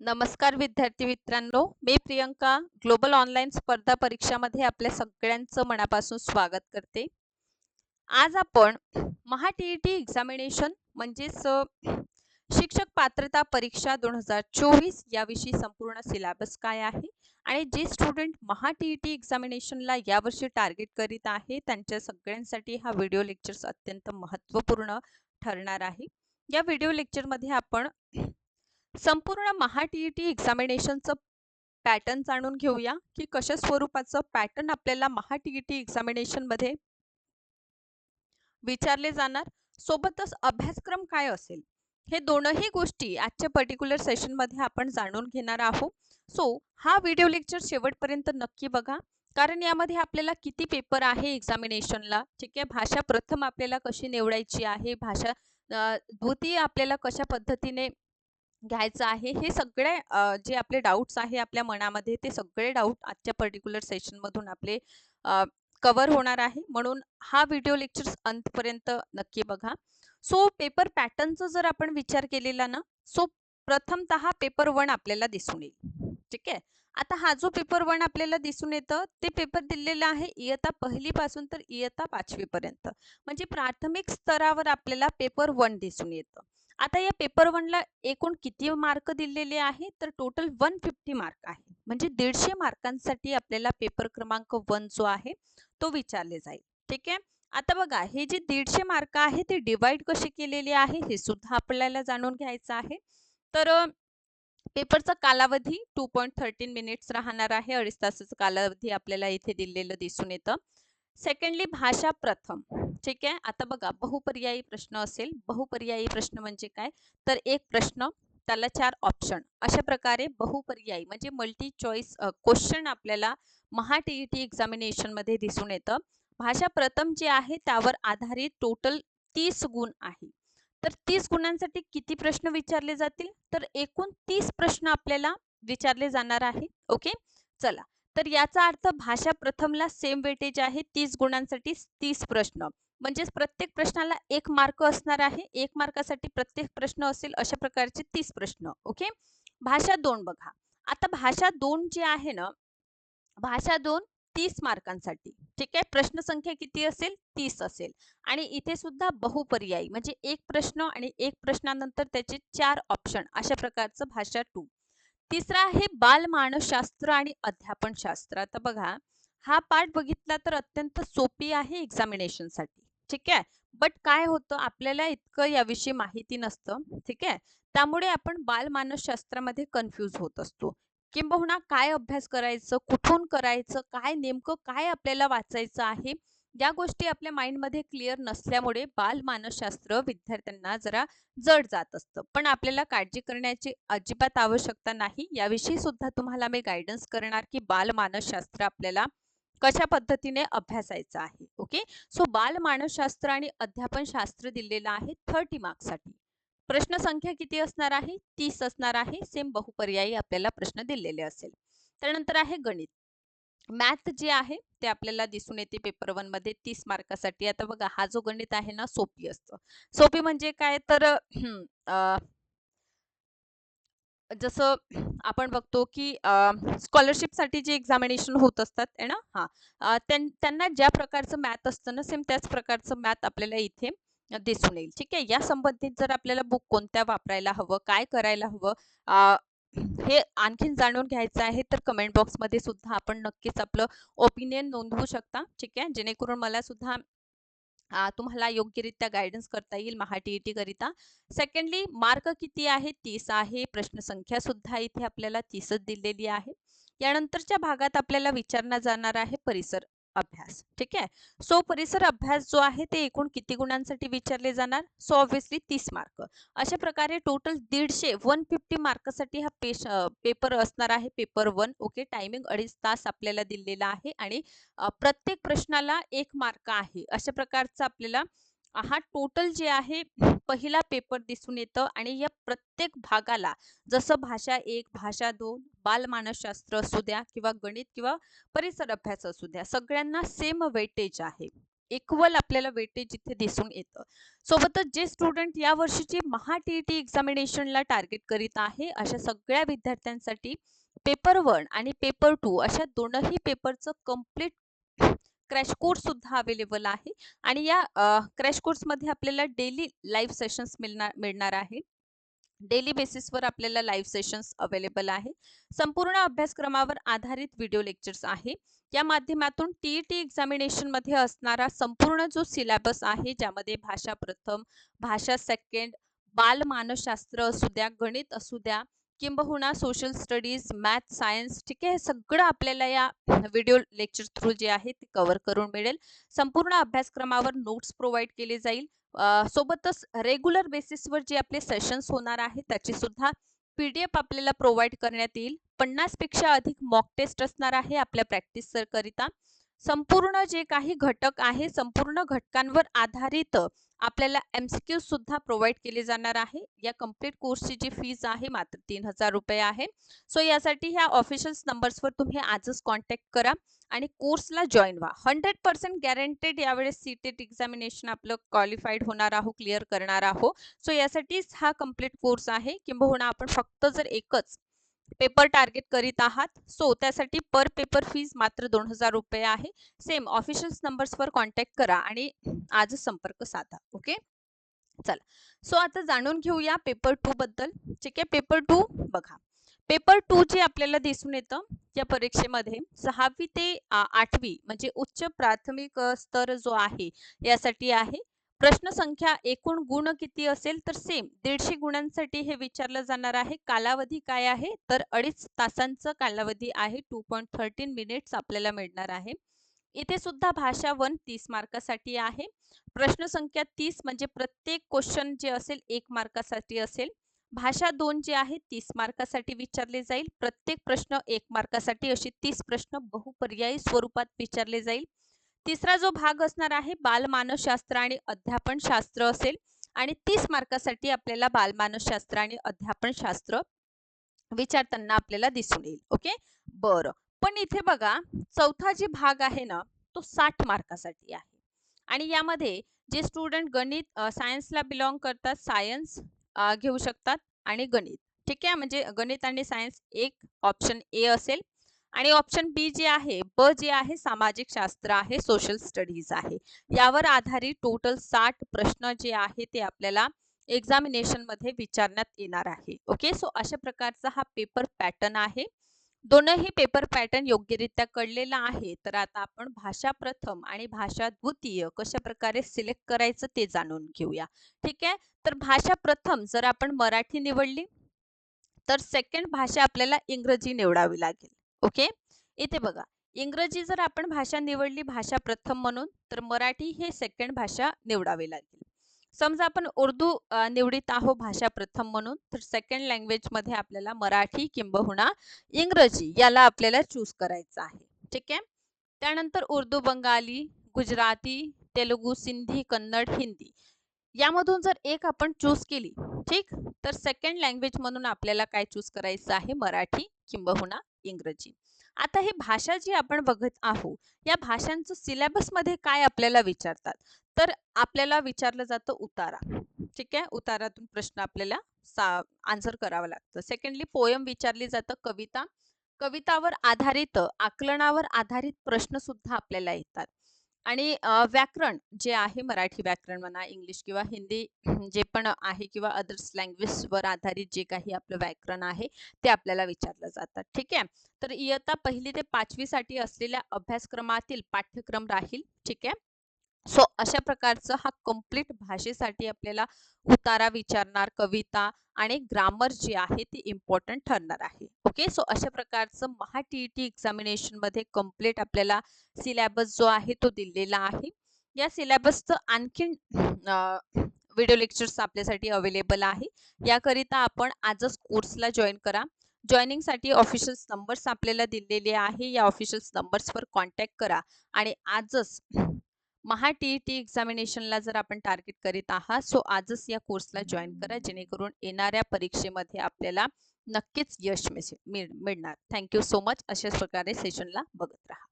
नमस्कार विद्यार्थी मित्रांनो मी प्रियंका ग्लोबल ऑनलाईन स्पर्धा परीक्षामध्ये आपल्या सगळ्यांचं मनापासून स्वागत करते. आज आपण Maha T E T examination म्हणजेच शिक्षक पात्रता परीक्षा दोन हजार चोवीस याविषयी संपूर्ण सिलेबस काय आहे आणि जे student Maha T E T एक्झामिनेशनला यावर्षी टार्गेट करीत आहे त्यांच्या सगळ्यांसाठी हा व्हिडिओ लेक्चर्स अत्यंत महत्त्वपूर्ण ठरणार आहे. या व्हिडिओ लेक्चरमध्ये आपण संपूर्ण महा टी ई टी एक्झामिनेशनचं पॅटर्न जाणून घेऊया की कशा स्वरूपाचं पॅटर्न आपल्याला महा टी ई टी एक्झामिनेशनमध्ये विचारले जाणार. सोबतच अभ्यासक्रम काय असेल? हे दोनही गोष्टी आजच्या पर्टिक्युलर सेशनमध्ये आपण जाणून घेणार आहोत. सो हा व्हिडिओ लेक्चर शेवटपर्यंत नक्की बघा. कारण यामध्ये आपल्याला किती पेपर आहे एक्झामिनेशनला ठीक आहे? भाषा प्रथम आपल्याला कशी निवडायची आहे? भाषा द्वितीय आपल्याला कशा पद्धतीने घ्यायचं आहे. हे सगळे जे आपले डाऊट्स आहे आपल्या मनामध्ये ते सगळे डाऊट आजच्या पर्टिक्युलर सेशनमधून आपले कवर होणार आहे. म्हणून हा व्हिडिओ लेक्चर अंतपर्यंत नक्की बघा. सो पेपर पॅटर्नचा जर आपण विचार केलेला ना सो प्रथमतः पेपर वन आपल्याला दिसून येईल. ठीक आहे? आता हा जो पेपर वन आपल्याला दिसून येतं ते पेपर दिलेलं आहे इयत्ता पहिली पासून तर इयत्ता पाचवी पर्यंत म्हणजे प्राथमिक स्तरावर आपल्याला पेपर वन दिसून येतं. आता या पेपर वनला एकूण किती मार्क दिलेले आहे? तर टोटल वन फिफ्टी मार्क आहे. म्हणजे दीडशे मार्कांसाठी आपल्याला पेपर क्रमांक वन जो आहे तो विचारले जाईल. ठीक आहे? आता बघा हे जे दीडशे मार्क आहे ते डिवाइड कसे केलेले आहे हे सुद्धा आपल्याला जाणून घ्यायचं आहे. तर पेपरचा कालावधी टू पॉईंट थर्टीन मिनिट्स राहणार आहे. अडीच तासाचा कालावधी आपल्याला इथे दिलेलं दिसून येतं. सेकंडली भाषा प्रथम. ठीक आहे? आता बघा बहुपर्यायी प्रश्न असेल. बहुपर्यायी प्रश्न म्हणजे काय? तर एक प्रश्न त्याला चार ऑप्शन अशा प्रकारे बहुपर्यायी म्हणजे मल्टी चॉईस क्वेश्चन आपल्याला महा टी ई टी एक्झामिनेशनमध्ये दिसून येतं. भाषा प्रथम जे आहे त्यावर आधारित टोटल तीस गुण आहे. तर तीस गुणांसाठी किती प्रश्न विचारले जातील? तर एकूण तीस प्रश्न आपल्याला विचारले जाणार आहे ओके? चला. तर याचा अर्थ भाषा प्रथमला सेम वेटेज आहे तीस गुणांसाठी तीस प्रश्न. म्हणजेच प्रत्येक प्रश्नाला एक मार्क असणार आहे. एक मार्कासाठी प्रत्येक प्रश्न असेल अशा प्रकारचे तीस प्रश्न. ओके भाषा दोन बघा. आता भाषा दोन जे आहे ना भाषा दोन तीस मार्कांसाठी ठीक आहे? प्रश्न संख्या किती असेल? तीस असेल. आणि इथे सुद्धा बहुपर्यायी. म्हणजे एक प्रश्न आणि एक प्रश्नानंतर त्याचे चार ऑप्शन अशा प्रकारचं भाषा टू तिसरा आहे बाल मानसशास्त्र आणि अध्यापन शास्त्र आता बघा हा पाठ बघितला तर अत्यंत सोपी आहे एक्झामिनेशनसाठी ठीक आहे? बट काय होतं? आपल्याला इतकं याविषयी माहिती नसतं. ठीक आहे? त्यामुळे आपण बाल मानसशास्त्रामध्ये कन्फ्यूज होत असतो. किंबहुना काय अभ्यास करायचं? कुठून करायचं? काय नेमकं काय आपल्याला वाचायचं आहे? या गोष्टी आपल्या माइंडमध्ये क्लिअर नसल्यामुळे बाल मानसशास्त्र विद्यार्थ्यांना जरा जड जात असतं. पण आपल्याला काळजी करण्याची अजिबात आवश्यकता नाही. याविषयी सुद्धा तुम्हाला मी गायडन्स करणार की बाल मानसशास्त्र आपल्याला कशा पद्धतीने अभ्यासायचं आहे. ओके सो बाल मानसशास्त्र आणि अध्यापन शास्त्र दिलेलं आहे थर्टी मार्क्ससाठी प्रश्न संख्या किती असणार आहे? तीस असणार आहे. सेम बहुपर्यायी आपल्याला प्रश्न दिलेले असेल. त्यानंतर आहे गणित. मॅथ जे आहे ते आपल्याला दिसून येते पेपर वनमध्ये तीस मार्कासाठी. आता बघा हा जो गणित आहे ना सोपी असतं. सोपी म्हणजे काय? तर हम्म, जसं आपण बघतो की स्कॉलरशिपसाठी जे एक्झामिनेशन होत असतात आहे ना? हा. त्यांना ज्या प्रकारचं मॅथ असतं ना सेम त्याच प्रकारचं मॅथ आपल्याला इथे दिसून येईल. ठीक आहे? या संबंधित जर आपल्याला बुक कोणत्या वापरायला हवं काय करायला हवं हे आणखीन जाणून घ्यायचं आहे तर कमेंट बॉक्समध्ये सुद्धा आपण नक्कीच आपलं ओपिनियन नोंदवू शकता. ठीक आहे? जेणेकरून मला सुद्धा तुम्हाला योग्यरित्या गायडन्स करता येईल महा टी ई टी करिता. सेकंडली मार्क किती आहे? तीस आहे. प्रश्न संख्या सुद्धा इथे आपल्याला तीसच दिलेली आहे. यानंतरच्या भागात आपल्याला विचारला जाणार आहे परिसर. अभ्यास ठीक आहे? सो परिसर अभ्यास जो आहे ते एकूण किती गुणांसाठी विचारले जाणार? सो ऑब्विसली तीस मार्क अशा प्रकारे टोटल दीडशे वन फिफ्टी मार्कसाठी हा पेश पेपर असणार आहे पेपर वन ओके टायमिंग अडीच तास आपल्याला दिलेला आहे आणि प्रत्येक प्रश्नाला एक मार्क आहे. अशा प्रकारचा आपल्याला हा टोटल जे आहे पहिला पेपर दिसून येतं आणि या प्रत्येक भागाला जसं भाषा एक भाषा दोन बालमानसशास्त्र असू द्या किंवा गणित किंवा परिसर अभ्यास असू द्या सगळ्यांना सेम वेटेज आहे. इक्वल आपल्याला वेटेज इथे दिसून येतं. सोबतच जे स्टुडंट या वर्षीची महा टी ई टी एक्झामिनेशनला टार्गेट करीत आहे अशा सगळ्या विद्यार्थ्यांसाठी पेपर वन आणि पेपर टू अशा दोनही पेपरचं कंप्लीट क्रॅश कोर्स सुद्धा अवेलेबल आहे. आणि या क्रॅश कोर्समध्ये आपल्याला डेली लाईव्ह सेशन्स मिळणार मिळणार आहे. डेली बेसिसवर आपल्याला लाईव्ह सेशन्स अवेलेबल आहे. संपूर्ण अभ्यासक्रमावर आधारित व्हिडिओ लेक्चर्स आहे. या माध्यमातून टी ई टी एक्झामिनेशनमध्ये असणारा संपूर्ण जो सिलेबस आहे ज्यामध्ये भाषा प्रथम भाषा सेकंड बालमानसशास्त्र असू द्या गणित असू द्या किंबहुना सोशल स्टडीज मॅथ सायन्स ठीक आहे हे सगळं आपल्याला या व्हिडिओ लेक्चर थ्रू जे आहे ते कव्हर करून मिळेल. संपूर्ण अभ्यासक्रमावर नोट्स प्रोव्हाइड केले जाईल. सोबतच रेग्युलर बेसिसवर जे आपले सेशन्स होणार आहे त्याची सुद्धा पी डी एफ आपल्याला प्रोव्हाइड करण्यात येईल. पन्नासपेक्षा अधिक मॉक टेस्ट असणार आहे आपल्या प्रॅक्टिस करिता. संपूर्ण जे काही घटक आहे संपूर्ण घटकांवर आधारित आपल्याला एम सी क्यू सुद्धा प्रोव्हाइड केले जाणार आहे. या कंप्लीट कोर्सची जी फीज आहे मात्र तीन हजार रुपये आहे. सो यासाठी ह्या ऑफिशियल नंबर्सवर तुम्ही आजच कॉन्टॅक्ट करा आणि कोर्सला जॉईन व्हा. हंड्रेड पर्सेंट गॅरंटेड यावेळेस सी टेट एक्झामिनेशन आपलं क्वालिफाईड होणार आहो क्लिअर करणार आहो सो यासाठीच हा कंप्लीट कोर्स आहे. किंबहुना आपण फक्त जर एकच पेपर टार्गेट करीत आहात. सो त्यासाठी पर पेपर फीज मात्र दोन हजार रुपये आहे. सेम ऑफिशियल नंबर्सवर कॉन्टॅक्ट करा आणि आजच संपर्क साधा ओके? चला. सो आता जाणून घेऊया पेपर टू बद्दल. ठीक आहे? पेपर टू बघा. पेपर टू जे आपल्याला दिसून येतं या परीक्षेमध्ये सहावी ते आठवी म्हणजे उच्च प्राथमिक स्तर जो आहे यासाठी आहे. प्रश्न संख्या एकूण गुण किती असेल तर सेम दीडशे गुणांसाठी हे विचारलं जाणार आहे. कालावधी काय आहे? तर अडीच तासांचा कालावधी आहे. टू पॉईंट थर्टीन मिनिट्स आपल्याला मिळणार आहे. इथे सुद्धा भाषा वन तीस मार्कासाठी आहे. प्रश्न संख्या तीस म्हणजे प्रत्येक क्वेश्चन जे असेल एक मार्कासाठी असेल. भाषा दोन जे आहे तीस मार्कासाठी विचारले जाईल. प्रत्येक प्रश्न एक मार्कासाठी असे तीस प्रश्न बहुपर्यायी स्वरूपात विचारले जाईल. तिसरा जो भाग असणार आहे बालमानसशास्त्र आणि अध्यापनशास्त्र असेल. आणि तीस मार्कासाठी आपल्याला बालमानसशास्त्र आणि अध्यापनशास्त्र विचारताना आपल्याला दिसून येईल. ओके? बरं. पण इथे बघा चौथा जे भाग आहे ना तो साठ मार्कासाठी आहे. आणि यामध्ये जे स्टुडंट गणित सायन्सला बिलॉंग करतात सायन्स घेऊ शकतात आणि गणित. ठीक आहे? म्हणजे गणित आणि सायन्स एक ऑप्शन ए असेल. आणि ऑप्शन बी जे आहे ब जे आहे सामाजिक शास्त्र आहे सोशल स्टडीज आहे. यावर आधारित टोटल साठ प्रश्न जे आहे ते आपल्याला एक्झामिनेशनमध्ये विचारण्यात येणार आहे. ओके सो अशा प्रकारचा हा पेपर पॅटर्न आहे. दोनही पेपर पॅटर्न योग्यरित्या कळलेला आहे. तर आता आपण भाषा प्रथम आणि भाषा द्वितीय कशा प्रकारे सिलेक्ट करायचं ते जाणून घेऊया. ठीक आहे? तर भाषा प्रथम जर आपण मराठी निवडली तर सेकंड भाषा आपल्याला इंग्रजी निवडावी लागेल. ओके? इथे बघा इंग्रजी जर आपण भाषा निवडली भाषा प्रथम म्हणून तर मराठी हे सेकंड भाषा निवडावी लागेल. समजा आपण उर्दू निवडीत आहो भाषा प्रथम म्हणून तर सेकंड लँग्वेजमध्ये आपल्याला मराठी किंबहुना इंग्रजी याला आपल्याला चूज करायचं आहे. ठीक आहे? त्यानंतर उर्दू बंगाली गुजराती तेलुगू सिंधी कन्नड हिंदी यामधून जर एक आपण चूज केली ठीक? तर सेकंड लँग्वेज म्हणून आपल्याला काय चूज करायचं आहे? मराठी किंबहुना इंग्रजी. आता ही भाषा जी आपण बघत आहोत या भाषांचं सिलेबसमध्ये काय आपल्याला विचारतात? तर आपल्याला विचारलं जातं उतारा. ठीक आहे? उतारातून प्रश्न आपल्याला सा आन्सर करावा लागतं. सेकंडली पोयम विचारली जातं कविता. कवितावर आधारित आकलनावर आधारित प्रश्न सुद्धा आपल्याला येतात. आणि व्याकरण जे आहे मराठी व्याकरण म्हणा इंग्लिश किंवा हिंदी जे पण आहे किंवा अदर्स लँग्वेजवर आधारित जे काही आपलं व्याकरण आहे ते आपल्याला विचारलं जातात ठीक आहे? तर इयत्ता पहिली ते पाचवीसाठी असलेल्या अभ्यासक्रमातील पाठ्यक्रम राहील. ठीक आहे? सो अशा प्रकारचं हा कंप्लीट भाषेसाठी आपल्याला उतारा विचारणार कविता आणि ग्रामर जे आहे ते इम्पॉर्टंट ठरणार आहे. ओके सो अशा प्रकारचं महा टी ई टी एक्झामिनेशनमध्ये कंप्लीट आपल्याला सिलेबस जो आहे तो दिलेला आहे. या सिलेबसचं आणखीन व्हिडिओ लेक्चर्स आपल्यासाठी अवेलेबल आहे. याकरिता आपण आजच कोर्सला जॉईन करा. जॉईनिंगसाठी ऑफिशियल्स नंबर्स आपल्याला दिलेले आहे. या ऑफिशियल्स नंबर्सवर कॉन्टॅक्ट करा. आणि आजच महा टी ई टी एक्झामिनेशनला जर आपण टार्गेट करीत आहात सो आजच या कोर्सला जॉईन करा जेणेकरून येणाऱ्या परीक्षेमध्ये आपल्याला नक्कीच यश मिळणार. थँक्यू सो मच अशाच प्रकारे सेशनला बघत राहा.